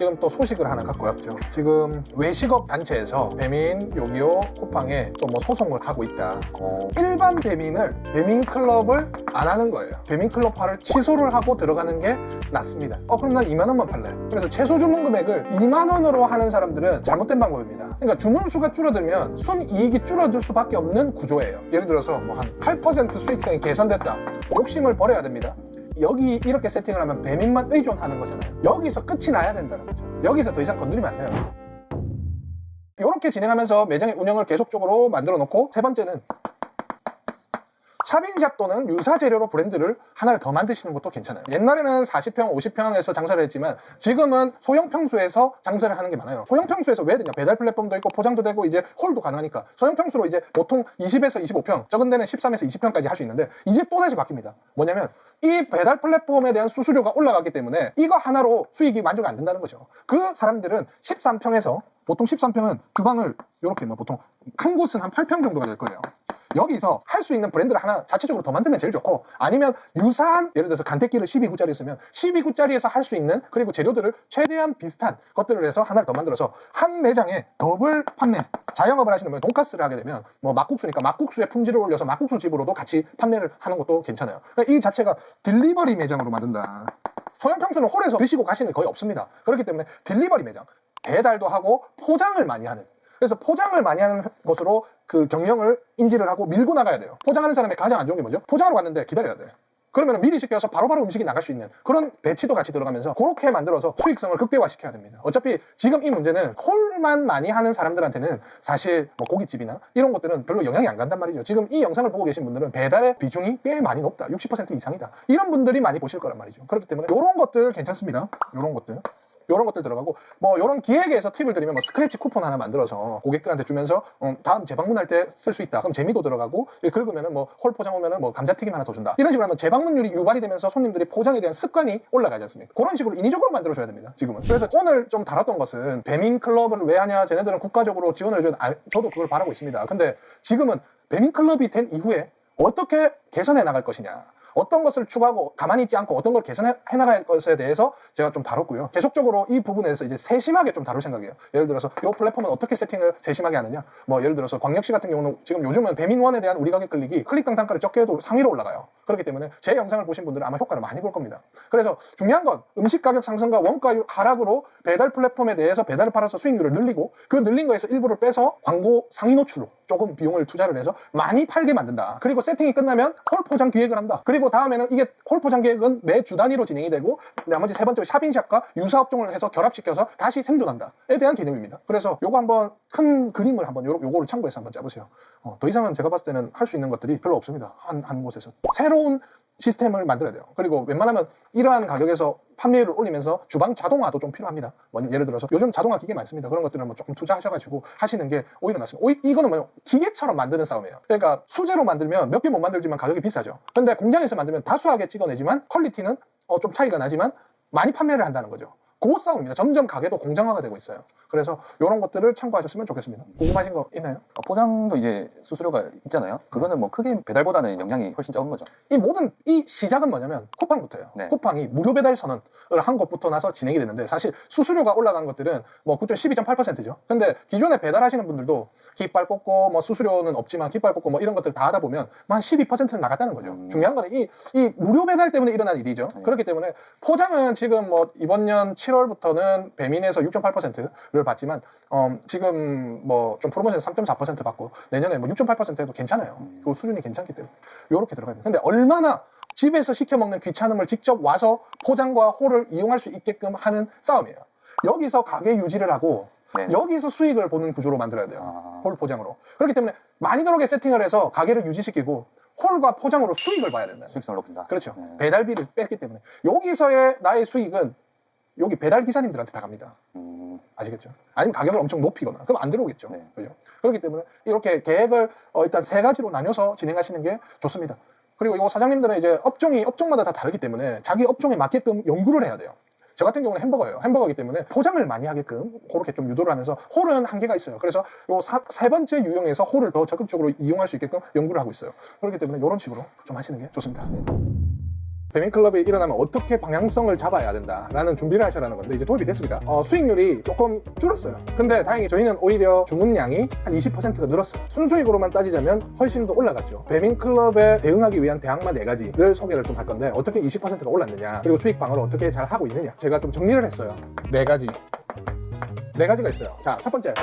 지금 또 소식을 하나 갖고 왔죠. 지금 외식업 단체에서 배민, 요기요, 쿠팡에 또 뭐 소송을 하고 있다. 어, 일반 배민을 배민 클럽을 안 하는 거예요. 배민 클럽화를 취소를 하고 들어가는 게 낫습니다. 어 그럼 난 2만 원만 팔래. 그래서 최소 주문 금액을 2만 원으로 하는 사람들은 잘못된 방법입니다. 그러니까 주문 수가 줄어들면 순 이익이 줄어들 수밖에 없는 구조예요. 예를 들어서 뭐 한 8% 수익성이 개선됐다. 욕심을 버려야 됩니다. 여기 이렇게 세팅을 하면 배민만 의존하는 거잖아요. 여기서 끝이 나야 된다는 거죠. 여기서 더 이상 건드리면 안 돼요. 이렇게 진행하면서 매장의 운영을 계속적으로 만들어 놓고 세 번째는 샵인샵 또는 유사 재료로 브랜드를 하나를 더 만드시는 것도 괜찮아요. 옛날에는 40평, 50평에서 장사를 했지만 지금은 소형 평수에서 장사를 하는 게 많아요. 소형 평수에서 왜 되냐? 배달 플랫폼도 있고 포장도 되고 이제 홀도 가능하니까 소형 평수로 이제 보통 20에서 25평, 적은 데는 13에서 20평까지 할 수 있는데 이제 또 다시 바뀝니다. 뭐냐면 이 배달 플랫폼에 대한 수수료가 올라가기 때문에 이거 하나로 수익이 만족이 안 된다는 거죠. 그 사람들은 13평에서 보통 13평은 주방을 이렇게 뭐 보통 큰 곳은 한 8평 정도가 될 거예요. 여기서 할 수 있는 브랜드를 하나 자체적으로 더 만들면 제일 좋고 아니면 유사한 예를 들어서 간택기를 12구짜리 쓰면 12구짜리에서 할 수 있는 그리고 재료들을 최대한 비슷한 것들을 해서 하나를 더 만들어서 한 매장에 더블 판매 자영업을 하시는 분 돈가스를 하게 되면 뭐 막국수니까 막국수의 품질을 올려서 막국수 집으로도 같이 판매를 하는 것도 괜찮아요. 그러니까 이 자체가 딜리버리 매장으로 만든다. 소형 평수는 홀에서 드시고 가시는 게 거의 없습니다. 그렇기 때문에 딜리버리 매장 배달도 하고 포장을 많이 하는 그래서 포장을 많이 하는 것으로 그 경영을 인지를 하고 밀고 나가야 돼요. 포장하는 사람의 가장 안 좋은 게 뭐죠? 포장하러 갔는데 기다려야 돼. 그러면 미리 시켜서 바로바로 음식이 나갈 수 있는 그런 배치도 같이 들어가면서 그렇게 만들어서 수익성을 극대화시켜야 됩니다. 어차피 지금 이 문제는 콜만 많이 하는 사람들한테는 사실 뭐 고깃집이나 이런 것들은 별로 영향이 안 간단 말이죠. 지금 이 영상을 보고 계신 분들은 배달의 비중이 꽤 많이 높다. 60% 이상이다. 이런 분들이 많이 보실 거란 말이죠. 그렇기 때문에 이런 것들 괜찮습니다. 이런 것들. 이런 것들 들어가고 뭐 이런 기획에서 팁을 드리면 뭐 스크래치 쿠폰 하나 만들어서 고객들한테 주면서 어, 다음 재방문할 때 쓸 수 있다. 그럼 재미도 들어가고 예, 긁으면은 뭐 홀 포장 오면은 뭐 감자튀김 하나 더 준다. 이런 식으로 하면 재방문율이 유발이 되면서 손님들이 포장에 대한 습관이 올라가지 않습니까? 그런 식으로 인위적으로 만들어줘야 됩니다. 지금은. 그래서 오늘 좀 다뤘던 것은 배민 클럽을 왜 하냐? 쟤네들은 국가적으로 지원을 해줘야 아, 저도 그걸 바라고 있습니다. 근데 지금은 배민 클럽이 된 이후에 어떻게 개선해 나갈 것이냐? 어떤 것을 추구하고 가만히 있지 않고 어떤 걸 개선해 나갈 것에 대해서 제가 좀 다뤘고요. 계속적으로 이 부분에 대해서 이제 세심하게 좀 다룰 생각이에요. 예를 들어서 이 플랫폼은 어떻게 세팅을 세심하게 하느냐. 뭐 예를 들어서 광역시 같은 경우는 지금 요즘은 배민원에 대한 우리 가격 클릭이 클릭 당 단가를 적게 해도 상위로 올라가요. 그렇기 때문에 제 영상을 보신 분들은 아마 효과를 많이 볼 겁니다. 그래서 중요한 건 음식 가격 상승과 원가율 하락으로 배달 플랫폼에 대해서 배달을 팔아서 수익률을 늘리고 그 늘린 거에서 일부를 빼서 광고 상위 노출로 조금 비용을 투자를 해서 많이 팔게 만든다. 그리고 세팅이 끝나면 홀 포장 기획을 한다. 그리고 다음에는 이게 홀 포장 기획은 매 주 단위로 진행이 되고 나머지 세 번째 샵인샵과 유사 업종을 해서 결합시켜서 다시 생존한다에 대한 개념입니다. 그래서 요거 한번 큰 그림을 한번 요, 요거를 참고해서 한번 짜보세요. 어, 더 이상은 제가 봤을 때는 할 수 있는 것들이 별로 없습니다. 한, 한 곳에서. 새로 운 시스템을 만들어야 돼요. 그리고 웬만하면 이러한 가격에서 판매율을 올리면서 주방 자동화도 좀 필요합니다. 뭐 예를 들어서 요즘 자동화 기계 많습니다. 그런 것들은 뭐 조금 투자하셔가지고 하시는 게 오히려 낫습니다. 오히- 이거는 뭐 기계처럼 만드는 싸움이에요. 그러니까 수제로 만들면 몇 개 못 만들지만 가격이 비싸죠. 근데 공장에서 만들면 다수하게 찍어내지만 퀄리티는 어, 좀 차이가 나지만 많이 판매를 한다는 거죠. 그 싸움입니다. 점점 가게도 공장화가 되고 있어요. 그래서 이런 것들을 참고하셨으면 좋겠습니다. 궁금하신 거 있나요? 어, 포장도 이제 수수료가 있잖아요. 그거는 뭐 크게 배달보다는 영향이 훨씬 적은 거죠. 이 모든 이 시작은 뭐냐면 쿠팡부터예요. 네. 쿠팡이 무료 배달 선언을 한 것부터 나서 진행이 됐는데 사실 수수료가 올라간 것들은 뭐 9.12.8%죠. 근데 기존에 배달하시는 분들도 깃발 꽂고 뭐 수수료는 없지만 깃발 꽂고 뭐 이런 것들 다 하다 보면 뭐 한 12%는 나갔다는 거죠. 음. 중요한 거는 이, 이 무료 배달 때문에 일어난 일이죠. 네. 그렇기 때문에 포장은 지금 뭐 이번 년 7 월부터는 배민에서 6.8%를 받지만 어, 지금 뭐 좀 프로모션 3.4% 받고 내년에 뭐 6.8% 해도 괜찮아요. 음. 그 수준이 괜찮기 때문에 이렇게 들어가야 돼요. 근데 얼마나 집에서 시켜 먹는 귀찮음을 직접 와서 포장과 홀을 이용할 수 있게끔 하는 싸움이에요. 여기서 가게 유지를 하고 네. 여기서 수익을 보는 구조로 만들어야 돼요. 아. 홀 포장으로. 그렇기 때문에 많이 들어오게 세팅을 해서 가게를 유지시키고 홀과 포장으로 수익을 봐야 된다. 수익성을 높인다. 그렇죠. 네. 배달비를 뺐기 때문에 여기서의 나의 수익은 여기 배달 기사님들한테 다 갑니다. 음, 아시겠죠? 아니면 가격을 엄청 높이거나 그럼 안 들어오겠죠. 네. 그죠? 그렇기 때문에 이렇게 계획을 어, 일단 세 가지로 나뉘어서 진행하시는 게 좋습니다. 그리고 이거 사장님들은 이제 업종이 업종마다 다 다르기 때문에 자기 업종에 맞게끔 연구를 해야 돼요. 저 같은 경우는 햄버거예요. 햄버거이기 때문에 포장을 많이 하게끔 그렇게 좀 유도를 하면서 홀은 한계가 있어요. 그래서 요 세 번째 유형에서 홀을 더 적극적으로 이용할 수 있게끔 연구를 하고 있어요. 그렇기 때문에 이런 식으로 좀 하시는 게 좋습니다. 배민클럽이 일어나면 어떻게 방향성을 잡아야 된다라는 준비를 하셔라는 건데 이제 도입이 됐습니다. 어, 수익률이 조금 줄었어요. 근데 다행히 저희는 오히려 주문량이 한 20%가 늘었어요. 순수익으로만 따지자면 훨씬 더 올라갔죠. 배민클럽에 대응하기 위한 대항마 네 가지를 소개를 좀 할 건데 어떻게 20%가 올랐느냐 그리고 수익 방어를 어떻게 잘 하고 있느냐 제가 좀 정리를 했어요. 네 가지. 네 가지가 있어요. 자, 첫 번째.